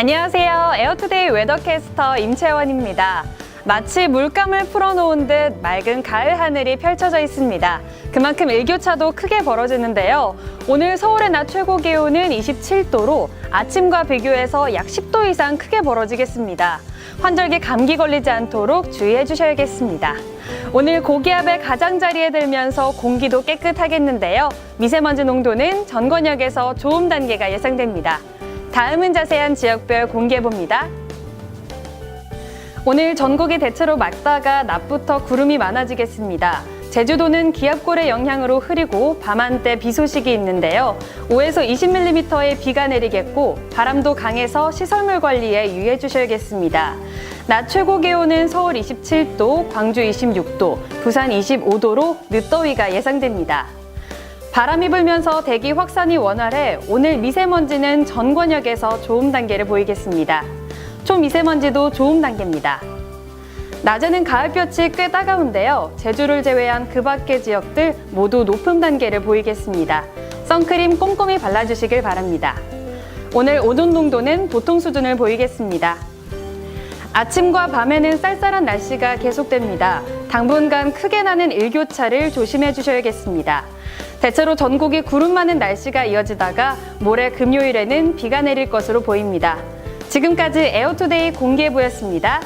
안녕하세요. 에어투데이 웨더캐스터 임채원입니다. 마치 물감을 풀어놓은 듯 맑은 가을 하늘이 펼쳐져 있습니다. 그만큼 일교차도 크게 벌어지는데요. 오늘 서울의 낮 최고 기온은 27도로 아침과 비교해서 약 10도 이상 크게 벌어지겠습니다. 환절기 감기 걸리지 않도록 주의해 주셔야겠습니다. 오늘 고기압의 가장자리에 들면서 공기도 깨끗하겠는데요. 미세먼지 농도는 전 권역에서 좋음 단계가 예상됩니다. 다음은 자세한 지역별 공개해봅니다. 오늘 전국이 대체로 맑다가 낮부터 구름이 많아지겠습니다. 제주도는 기압골의 영향으로 흐리고 밤한때 비 소식이 있는데요. 5에서 20mm의 비가 내리겠고 바람도 강해서 시설물 관리에 유의해 주셔야겠습니다. 낮 최고 기온은 서울 27도, 광주 26도, 부산 25도로 늦더위가 예상됩니다. 바람이 불면서 대기 확산이 원활해 오늘 미세먼지는 전 권역에서 좋음 단계를 보이겠습니다. 초미세먼지도 좋음 단계입니다. 낮에는 가을볕이 꽤 따가운데요. 제주를 제외한 그 밖의 지역들 모두 높음 단계를 보이겠습니다. 선크림 꼼꼼히 발라주시길 바랍니다. 오늘 오존 농도는 보통 수준을 보이겠습니다. 아침과 밤에는 쌀쌀한 날씨가 계속됩니다. 당분간 크게 나는 일교차를 조심해 주셔야겠습니다. 대체로 전국이 구름 많은 날씨가 이어지다가 모레 금요일에는 비가 내릴 것으로 보입니다. 지금까지 에어투데이 공개부였습니다.